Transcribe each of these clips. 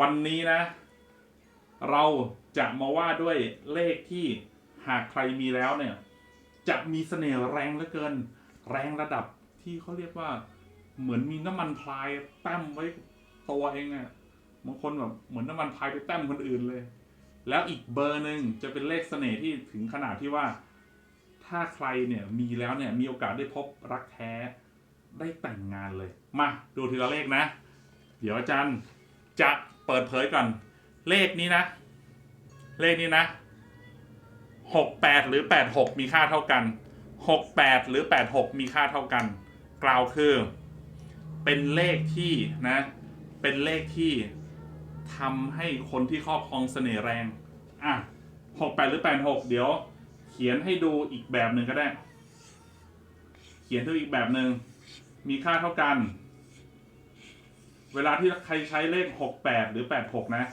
วันนี้นะ เราจะมาว่าด้วยเลขที่หากใครมีแล้วเนี่ย จะมีเสน่ห์แรงเหลือเกิน แรงระดับที่เขาเรียกว่า เหมือนมีน้ำมันพลายแต้มไว้ตัวเองอะบางคนแบบเหมือนน้ำมันพลายไปแต้มคนอื่นเลย แล้วอีกเบอร์หนึ่งจะเป็นเลขเสน่ห์ที่ถึงขนาดที่ว่า ถ้าใครเนี่ยมีแล้วเนี่ยมีโอกาสได้พบรักแท้ได้แต่งงานเลย มาดูทีละเลขนะ เดี๋ยวอาจารย์จะ เปิดเผยก่อน เลขนี้นะ เลขนี้นะหกแปดหรือแปดหกมีค่าเท่ากันหกแปดหรือแปดหกมีค่าเท่ากัน กล่าวคือ เป็นเลขที่นะ เป็นเลขที่ทำให้คนที่ครอบครองเสน่ห์แรง อะหกแปดหรือแปดหกเดี๋ยว เขียนให้ดูอีกแบบหนึ่งก็ได้ เขียนดูอีกแบบหนึ่งมีค่าเท่ากัน เวลาที่ใครใช้เลขหกแปดหรือแปดหกนะ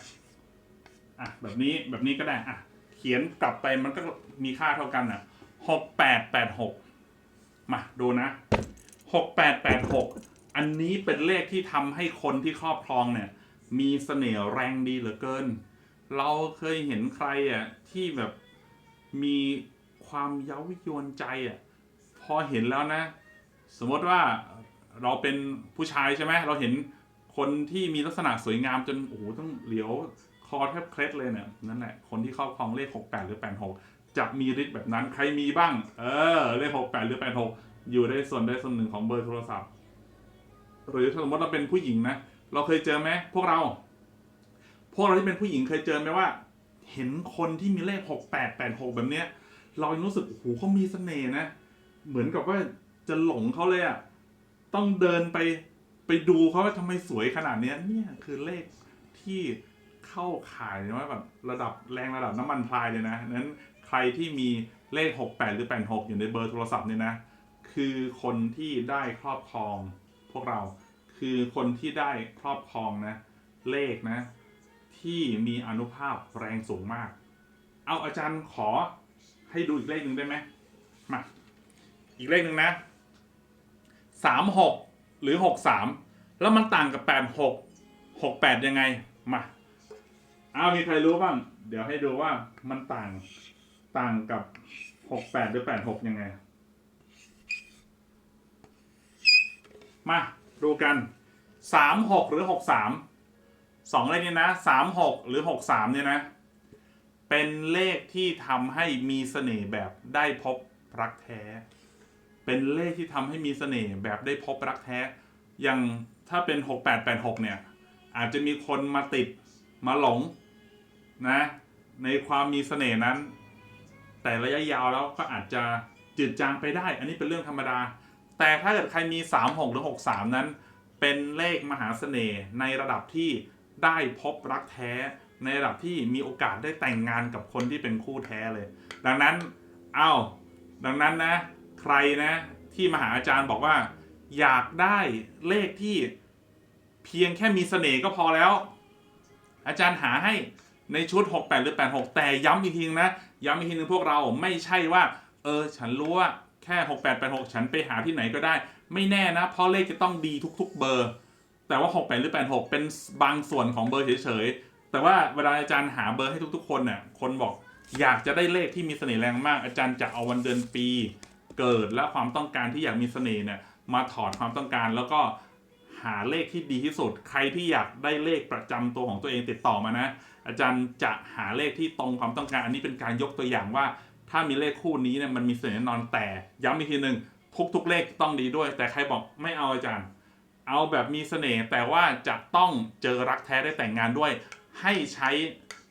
อะแบบนี้แบบนี้ก็ได้อะเขียนกลับไปมันก็มีค่าเท่ากันอะหกแปดแปดหกมาดูนะหกแปดแปดหกอันนี้เป็นเลขที่ทำให้คนที่ครอบครองเนี่ย มีเสน่ห์แรงดีเหลือเกิน เราเคยเห็นใครอะที่แบบมีความเย้ายวนใจอะพอเห็นแล้วนะ สมมติว่าเราเป็นผู้ชายใช่ไหมเราเห็น คนที่มีลักษณะสวยงามจนโอ้โหต้องเหลียวคอแทบเคล็ดเลยเนี่ยนั่นแหละคนที่ครอบครองเลข 68 หรือ 86 จะมีฤทธิ์แบบนั้นใครมีบ้าง เออ เลข 68 หรือ 86 อยู่ได้ส่วนได้ส่วนหนึ่งของเบอร์โทรศัพท์ หรือสมมติเราเป็นผู้หญิงนะ เราเคยเจอไหมพวกเรา พวกเราที่เป็นผู้หญิงเคยเจอไหมว่า เห็นคนที่มีเลข 68 86 แบบเนี้ย เรายังรู้สึกโอ้โหเขามีเสน่ห์นะ เหมือนกับว่าจะหลงเขาเลยอะ่ะต้องเดินไป ไปดูเขาว่าทำไมสวยขนาดเนี้ยเนี่ยคือเลขที่เข้าขายว่าแบบระดับแรงระดับน้ำมันพลายเลยนะนั้นใครที่มีเลข 68 หรือ 86 อยู่ในเบอร์โทรศัพท์เนี่ยนะ คือคนที่ได้ครอบครองพวกเราคือคนที่ได้ครอบครองนะ เลขนะ ที่มีอนุภาพแรงสูงมาก เอาอาจารย์ขอให้ดูอีกเลขหนึ่งได้ไหมมาอีกเลขหนึ่งนะสามหก หรือหกสามแล้วมันต่างกับแปดหกหกแปดยังไง มาเอาวมีใครรู้บ้าง เดี๋ยวให้ดูว่ามันต่างต่างกับหกแปดหรือแปดหกยังไง มาดูกันสามหกหรือหกสามสองเลขนี้นะสามหกหรือหกสามเนี่ยนะ เป็นเลขที่ทำให้มีเสน่ห์แบบได้พบรักแท้ เป็นเลขที่ทำให้มีเสน่ห์แบบได้พบรักแท้ อย่างถ้าเป็น 6886 เนี่ย อาจจะมีคนมาติดมาหลงนะ ในความมีเสน่ห์นั้น แต่ระยะยาวแล้วก็อาจจะจืดจางไปได้ อันนี้เป็นเรื่องธรรมดา แต่ถ้าเกิดใครมี 36 หรือ 63 นั้น เป็นเลขมหาเสน่ห์ในระดับที่ได้พบรักแท้ ในระดับที่มีโอกาสได้แต่งงานกับคนที่เป็นคู่แท้เลย ดังนั้น เอ้า ดังนั้นนะ รนะที่มาหาอาจารย์บอกว่า อยากได้เลขที่เพียงแค่มีเสน่ห์ก็พอแล้ว อาจารย์หาให้ในชุด 68 หรือ 86 แต่ย้ำอีกทีนึงนะ ย้ำอีกทีนึงพวกเราไม่ใช่ว่า เออ ฉันรู้ว่าแค่ 68 86 ฉันไปหาที่ไหนก็ได้ ไม่แน่นะ เพราะเลขจะต้องดีทุก ๆ เบอร์ แต่ว่า 68 หรือ 86 เป็นบางส่วนของเบอร์เฉยๆ แต่ว่าเวลาอาจารย์หาเบอร์ให้ทุกๆ คนเนี่ยคนบอกอยากจะได้เลขที่มีเสน่ห์แรงมาก อาจารย์จะเอาวันเดือนปี เกิดและความต้องการที่อยากมีเสน่ห์เนี่ยมาถอดความต้องการแล้วก็หาเลขที่ดีที่สุด ใครที่อยากได้เลขประจำตัวของตัวเองติดต่อมานะ อาจารย์จะหาเลขที่ตรงความต้องการ อันนี้เป็นการยกตัวอย่างว่า ถ้ามีเลขคู่นี้เนี่ยมันมีเสน่ห์แน่นอนแต่ ย้ำอีกทีหนึ่งทุกๆเลขต้องดีด้วย แต่ใครบอกไม่เอาอาจารย์ เอาแบบมีเสน่ห์แต่ว่าจะต้องเจอรักแท้ได้แต่งงานด้วย ให้ใช้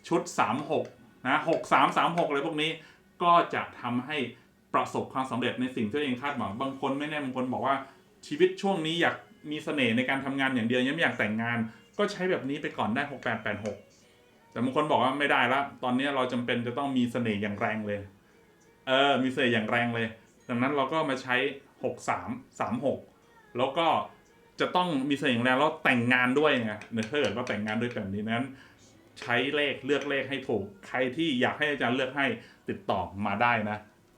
ชุด 36นะ6 3 3 6อะไรพวกนี้ก็จะทำให้ ประสบความสำเร็จในสิ่งที่ตัวเองคาดหวังบางคนไม่แน่บางคนบอกว่าชีวิตช่วงนี้อยากมีเสน่ห์ในการทำงานอย่างเดียวยังไม่อยากแต่งงาน ก็ใช้แบบนี้ไปก่อนได้6886แปดหกแต่บางคนบอกว่าไม่ได้ละตอนนี้เราจำเป็นจะต้องมีเสน่ห์อย่างแรงเลย เออ มีเสน่ห์อย่างแรงเลย ดังนั้นเราก็มาใช้63 36แล้วก็จะต้องมีเสน่ห์อย่างแรงแล้วแต่งงานด้วยไงถ้าเกิดว่าแต่งงานด้วยแบบนี้นั้น ใช้เลขเลือกเลขให้ถูก ใครที่อยากให้อาจารย์เลือกให้ติดต่อมาได้นะ